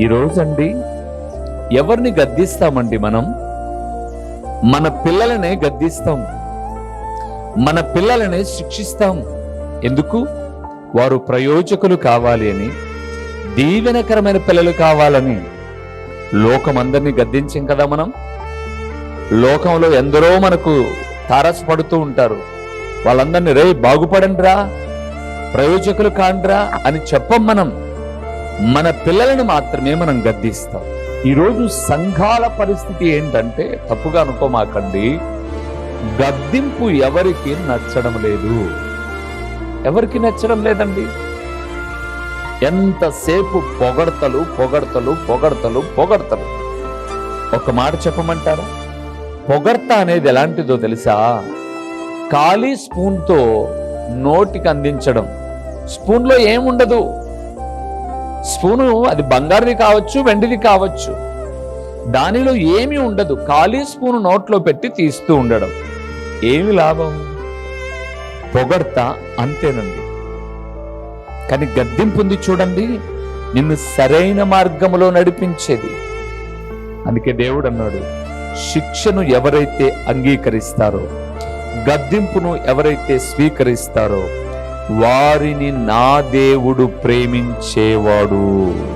ఈరోజండి ఎవరిని గద్దిస్తామండి మనం? మన పిల్లలనే గద్దిస్తాం. మన పిల్లలనే శిక్షిస్తాం. ఎందుకు? వారు ప్రయోజకులు కావాలి అని దీవెనకరమైన పిల్లలు కావాలని లోకమందరినీ గద్దించాం కదా మనం? లోకంలో ఎందరో మనకు తారసపడుతూ ఉంటారు. వాళ్ళందరినీ రే బాగుపడండిరా. ప్రయోజకులు కాండ్రా అని చెప్పం మనం. మన పిల్లలను మాత్రమే మనం గద్దిస్తాం. ఈరోజు సంఘాల పరిస్థితి ఏంటంటే తప్పుగా అనుకోమాకండి గద్దింపు ఎవరికి నచ్చడం లేదు. ఎవరికి నచ్చడం లేదండి? ఎంతసేపు పొగడతలు పొగడతలు పొగడతలు పొగడతలు? ఒక మాట చెప్పమంటారా? పొగడత అనేది ఎలాంటిదో తెలుసా? ఖాళీ స్పూన్తో నోటికి అందించడం. స్పూన్లో ఏముండదు? స్పూను అది బంగారుది కావచ్చు వెండిది కావచ్చు. దానిలో ఏమీ ఉండదు. ఖాళీ స్పూను నోట్లో పెట్టి తీస్తూ ఉండడం. ఏమి లాభం? పొగడ్త అంతేనండి. కానీ గద్దింపు ఉంది చూడండి నిన్ను సరైన మార్గములో నడిపించేది. అందుకే దేవుడు అన్నాడు శిక్షను ఎవరైతే అంగీకరిస్తారో గద్దింపును ఎవరైతే స్వీకరిస్తారో వారిని నా దేవుడు ప్రేమించేవాడు.